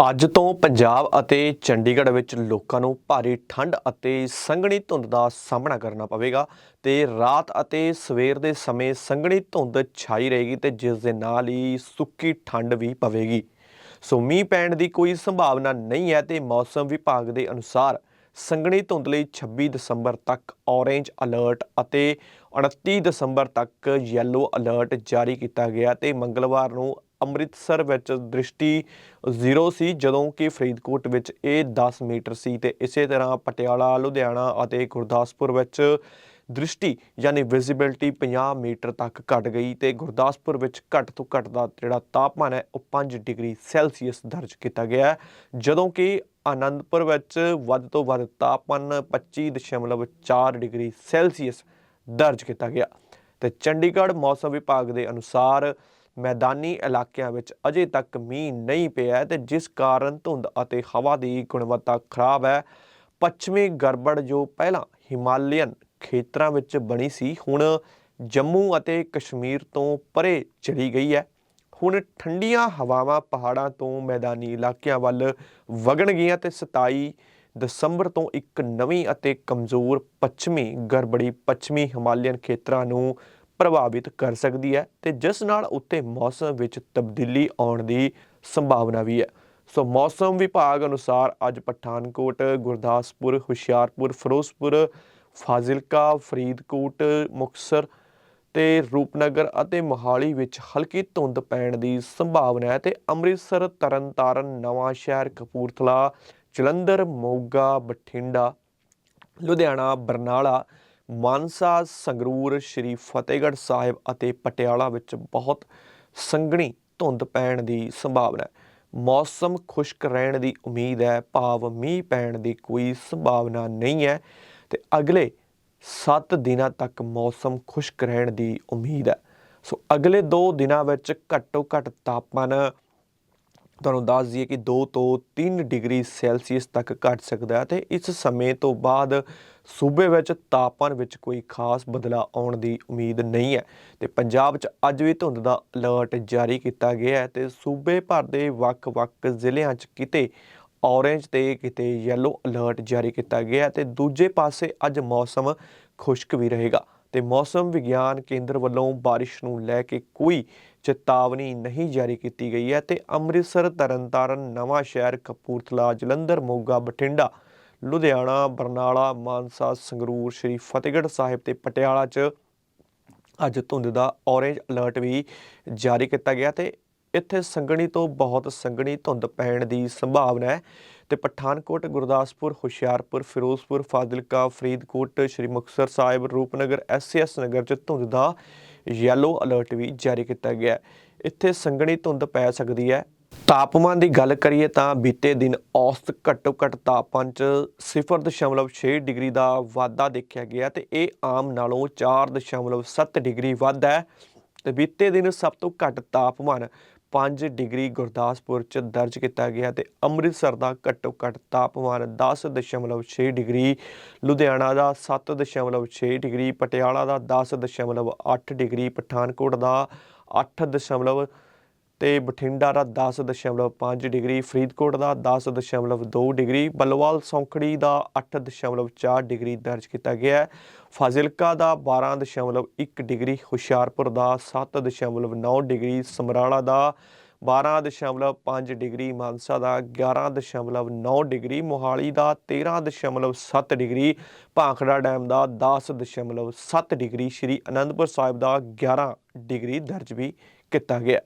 ਅੱਜ ਤੋਂ ਪੰਜਾਬ ਅਤੇ ਚੰਡੀਗੜ੍ਹ ਵਿੱਚ ਲੋਕਾਂ ਨੂੰ ਭਾਰੀ ਠੰਡ ਅਤੇ ਸੰਘਣੀ ਧੁੰਦ ਦਾ ਸਾਹਮਣਾ ਕਰਨਾ ਪਵੇਗਾ ਤੇ ਰਾਤ ਅਤੇ ਸਵੇਰ ਦੇ ਸਮੇਂ ਸੰਘਣੀ ਧੁੰਦ ਛਾਈ ਰਹੇਗੀ ਤੇ ਜਿਸ ਦੇ ਨਾਲ ਹੀ ਸੁੱਕੀ ਠੰਡ ਵੀ ਪਵੇਗੀ। ਸੋ ਮੀਂਹ ਪੈਣ ਦੀ ਕੋਈ ਸੰਭਾਵਨਾ ਨਹੀਂ ਹੈ ਤੇ ਮੌਸਮ ਵਿਭਾਗ ਦੇ ਅਨੁਸਾਰ ਸੰਘਣੀ ਧੁੰਦ ਲਈ 26 ਦਸੰਬਰ ਤੱਕ ਔਰੇਂਜ ਅਲਰਟ ਅਤੇ 29 ਦਸੰਬਰ ਤੱਕ ਯੈਲੋ ਅਲਰਟ ਜਾਰੀ ਕੀਤਾ ਗਿਆ ਤੇ ਮੰਗਲਵਾਰ ਨੂੰ ਅੰਮ੍ਰਿਤਸਰ ਵਿੱਚ ਦ੍ਰਿਸ਼ਟੀ 0 ਸੀ, ਜਦੋਂ ਕਿ ਫਰੀਦਕੋਟ ਵਿੱਚ ਇਹ 10 ਮੀਟਰ ਸੀ ਤੇ ਇਸੇ ਤਰ੍ਹਾਂ ਪਟਿਆਲਾ, ਲੁਧਿਆਣਾ ਅਤੇ ਗੁਰਦਾਸਪੁਰ ਵਿੱਚ ਦ੍ਰਿਸ਼ਟੀ ਯਾਨੀ ਵਿਜ਼ਿਬਿਲਟੀ 50 ਮੀਟਰ ਤੱਕ ਘਟ ਗਈ ਤੇ ਗੁਰਦਾਸਪੁਰ ਵਿੱਚ ਘੱਟ ਤੋਂ ਘੱਟ ਦਾ ਜਿਹੜਾ ਤਾਪਮਾਨ ਹੈ, ਉਹ 5 ਡਿਗਰੀ ਸੈਲਸੀਅਸ ਦਰਜ ਕੀਤਾ ਗਿਆ ਜਦੋਂ ਕਿ ਆਨੰਦਪੁਰ ਵਿੱਚ ਵੱਧ ਤੋਂ ਵੱਧ ਤਾਪਮਾਨ 25.4 ਡਿਗਰੀ ਸੈਲਸੀਅਸ ਦਰਜ ਕੀਤਾ ਗਿਆ। ਤੇ ਚੰਡੀਗੜ੍ਹ ਮੌਸਮ ਵਿਭਾਗ ਦੇ ਅਨੁਸਾਰ ਮੈਦਾਨੀ ਇਲਾਕਿਆਂ ਵਿੱਚ ਅਜੇ ਤੱਕ ਮੀਂਹ ਨਹੀਂ ਪਿਆ ਹੈ ਤੇ ਜਿਸ ਕਾਰਨ ਧੁੰਦ ਅਤੇ ਹਵਾ ਦੀ ਗੁਣਵੱਤਾ ਖਰਾਬ ਹੈ। ਪੱਛਮੀ ਗੜਬੜ ਜੋ ਪਹਿਲਾਂ ਹਿਮਾਲਯਨ ਖੇਤਰਾਂ ਵਿੱਚ ਬਣੀ ਸੀ, ਹੁਣ ਜੰਮੂ ਅਤੇ ਕਸ਼ਮੀਰ ਤੋਂ ਪਰੇ ਚਲੀ ਗਈ ਹੈ। ਹੁਣ ਠੰਡੀਆਂ ਹਵਾਵਾਂ ਪਹਾੜਾਂ ਤੋਂ ਮੈਦਾਨੀ ਇਲਾਕਿਆਂ ਵੱਲ ਵਗਣਗੀਆਂ ਤੇ 27 ਦਸੰਬਰ ਤੋਂ ਇੱਕ ਨਵੀਂ ਅਤੇ ਕਮਜ਼ੋਰ ਪੱਛਮੀ ਗੜਬੜੀ ਪੱਛਮੀ ਹਿਮਾਲਯਨ ਖੇਤਰਾਂ ਨੂੰ ਪ੍ਰਭਾਵਿਤ ਕਰ ਸਕਦੀ ਹੈ ਤੇ ਜਿਸ ਨਾਲ ਉੱਤੇ ਮੌਸਮ ਵਿੱਚ ਤਬਦੀਲੀ ਆਉਣ ਦੀ ਸੰਭਾਵਨਾ ਵੀ ਹੈ। ਸੋ ਮੌਸਮ ਵਿਭਾਗ ਅਨੁਸਾਰ ਅੱਜ ਪਠਾਨਕੋਟ, ਗੁਰਦਾਸਪੁਰ, ਹੁਸ਼ਿਆਰਪੁਰ, ਫਿਰੋਜ਼ਪੁਰ, ਫਾਜ਼ਿਲਕਾ, ਫਰੀਦਕੋਟ, ਮੁਕਤਸਰ ਤੇ ਰੂਪਨਗਰ ਅਤੇ ਮੋਹਾਲੀ ਵਿੱਚ ਹਲਕੀ ਧੁੰਦ ਪੈਣ ਦੀ ਸੰਭਾਵਨਾ ਹੈ ਤੇ ਅੰਮ੍ਰਿਤਸਰ, ਤਰਨਤਾਰਨ ਨਵਾਂ ਸ਼ਹਿਰ ਕਪੂਰਥਲਾ, ਜਲੰਧਰ, ਮੋਗਾ, ਬਠਿੰਡਾ, ਲੁਧਿਆਣਾ, ਬਰਨਾਲਾ ਮਾਨਸਾ, ਸੰਗਰੂਰ, ਸ਼੍ਰੀ ਫਤਿਹਗੜ੍ਹ ਸਾਹਿਬ ਅਤੇ ਪਟਿਆਲਾ ਵਿੱਚ ਬਹੁਤ ਸੰਘਣੀ ਧੁੰਦ ਪੈਣ ਦੀ ਸੰਭਾਵਨਾ ਹੈ। ਮੌਸਮ ਖੁਸ਼ਕ ਰਹਿਣ ਦੀ ਉਮੀਦ ਹੈ, ਭਾਵ ਮੀਂਹ ਪੈਣ ਦੀ ਕੋਈ ਸੰਭਾਵਨਾ ਨਹੀਂ ਹੈ ਤੇ ਅਗਲੇ 7 ਦਿਨਾਂ ਤੱਕ ਮੌਸਮ ਖੁਸ਼ਕ ਰਹਿਣ ਦੀ ਉਮੀਦ ਹੈ। ਸੋ ਅਗਲੇ 2 ਦਿਨਾਂ ਵਿੱਚ ਘੱਟੋ ਘੱਟ ਤਾਪਮਾਨ ਤੁਹਾਨੂੰ ਦੱਸ ਦਈਏ ਕਿ 2 ਤੋਂ 3 ਡਿਗਰੀ ਸੈਲਸੀਅਸ ਤੱਕ ਘਟ ਸਕਦਾ ਹੈ ਤੇ ਇਸ ਸਮੇਂ ਤੋਂ ਬਾਅਦ ਸੂਬੇ ਵਿੱਚ ਤਾਪਮਾਨ ਵਿੱਚ ਕੋਈ ਖਾਸ ਬਦਲਾਅ ਆਉਣ ਦੀ ਉਮੀਦ ਨਹੀਂ ਹੈ ਤੇ ਪੰਜਾਬ 'ਚ ਅੱਜ ਵੀ ਧੁੰਦ ਦਾ ਅਲਰਟ ਜਾਰੀ ਕੀਤਾ ਗਿਆ ਹੈ ਤੇ ਸੂਬੇ ਭਰ ਦੇ ਵੱਖ-ਵੱਖ ਜ਼ਿਲ੍ਹਿਆਂ 'ਚ ਕਿਤੇ ਔਰੇਂਜ ਤੇ ਕਿਤੇ ਯੈਲੋ ਅਲਰਟ ਜਾਰੀ ਕੀਤਾ ਗਿਆ ਹੈ ਤੇ ਦੂਜੇ ਪਾਸੇ ਅੱਜ ਮੌਸਮ ਖੁਸ਼ਕ ਵੀ ਰਹੇਗਾ। ਤੇ ਮੌਸਮ ਵਿਗਿਆਨ ਕੇਂਦਰ ਵੱਲੋਂ ਬਾਰਿਸ਼ ਨੂੰ ਲੈ ਕੇ ਕੋਈ ਚੇਤਾਵਨੀ ਨਹੀਂ ਜਾਰੀ ਕੀਤੀ ਗਈ ਹੈ ਤੇ ਅੰਮ੍ਰਿਤਸਰ, ਤਰਨਤਾਰਨ, ਨਵਾਂ ਸ਼ਹਿਰ, ਕਪੂਰਥਲਾ, ਜਲੰਧਰ, ਮੋਗਾ, ਬਠਿੰਡਾ, ਲੁਧਿਆਣਾ, ਬਰਨਾਲਾ, ਮਾਨਸਾ, ਸੰਗਰੂਰ, ਸ਼੍ਰੀ ਫਤਿਹਗੜ੍ਹ ਸਾਹਿਬ ਤੇ ਪਟਿਆਲਾ 'ਚ ਅੱਜ ਧੁੰਦ ਦਾ ਔਰੇਂਜ ਅਲਰਟ ਵੀ ਜਾਰੀ ਕੀਤਾ ਗਿਆ ਤੇ ਇੱਥੇ ਸੰਘਣੀ ਤੋਂ ਬਹੁਤ ਸੰਘਣੀ ਧੁੰਦ ਪੈਣ ਦੀ ਸੰਭਾਵਨਾ ਹੈ ਤੇ ਪਠਾਨਕੋਟ, ਗੁਰਦਾਸਪੁਰ, ਹੁਸ਼ਿਆਰਪੁਰ, ਫਿਰੋਜ਼ਪੁਰ, ਫਾਜ਼ਿਲਕਾ, ਫਰੀਦਕੋਟ, ਸ਼੍ਰੀ ਮੁਕਤਸਰ ਸਾਹਿਬ, ਰੂਪਨਗਰ, ਐਸਐਸ ਨਗਰ 'ਚ ਧੁੰਦ ਦਾ ਯੈਲੋ ਅਲਰਟ ਵੀ ਜਾਰੀ ਕੀਤਾ ਗਿਆ ਹੈ। ਇੱਥੇ ਸੰਘਣੀ ਧੁੰਦ ਪੈ ਸਕਦੀ ਹੈ। ਤਾਪਮਾਨ ਦੀ ਗੱਲ ਕਰੀਏ ਤਾਂ ਬੀਤੇ ਦਿਨ ਔਸਤ ਘੱਟੋ ਘੱਟ ਤਾਪਮਾਨ 'ਚ 0.6 ਡਿਗਰੀ ਦਾ ਵਾਧਾ ਦੇਖਿਆ ਗਿਆ ਤੇ ਇਹ ਆਮ ਨਾਲੋਂ 4.7 ਡਿਗਰੀ ਵੱਧ ਹੈ। ਤੇ ਬੀਤੇ ਦਿਨ ਸਭ ਤੋਂ ਘੱਟ ਤਾਪਮਾਨ 5 ਡਿਗਰੀ ਗੁਰਦਾਸਪੁਰ 'ਚ ਦਰਜ ਕੀਤਾ ਗਿਆ ਤੇ ਅੰਮ੍ਰਿਤਸਰ ਦਾ ਘੱਟੋ ਘੱਟ ਤਾਪਮਾਨ 10.6 ਡਿਗਰੀ, ਲੁਧਿਆਣਾ ਦਾ 7.6 ਡਿਗਰੀ, ਪਟਿਆਲਾ ਦਾ 10.8 ਡਿਗਰੀ, ਪਠਾਨਕੋਟ ਦਾ 8. ਤੇ ਬਠਿੰਡਾ ਦਾ 10.5 ਡਿਗਰੀ, ਫਰੀਦਕੋਟ ਦਾ 10.2 ਡਿਗਰੀ, ਬਲਵਾਲ ਸੌਂਖੜੀ ਦਾ 8.4 ਡਿਗਰੀ ਦਰਜ ਕੀਤਾ ਗਿਆ ਹੈ। ਫਾਜ਼ਿਲਕਾ ਦਾ 12.1 ਡਿਗਰੀ, ਹੁਸ਼ਿਆਰਪੁਰ ਦਾ 7.9 ਡਿਗਰੀ, ਸਮਰਾਲਾ ਦਾ 12.5 ਡਿਗਰੀ, ਮਾਨਸਾ ਦਾ 11.9 ਡਿਗਰੀ, ਮੋਹਾਲੀ ਦਾ 13.7 ਡਿਗਰੀ, ਭਾਖੜਾ ਡੈਮ ਦਾ 10.7 ਡਿਗਰੀ, ਸ਼੍ਰੀ ਅਨੰਦਪੁਰ ਸਾਹਿਬ ਦਾ 11 ਡਿਗਰੀ ਦਰਜ ਵੀ ਕੀਤਾ ਗਿਆ।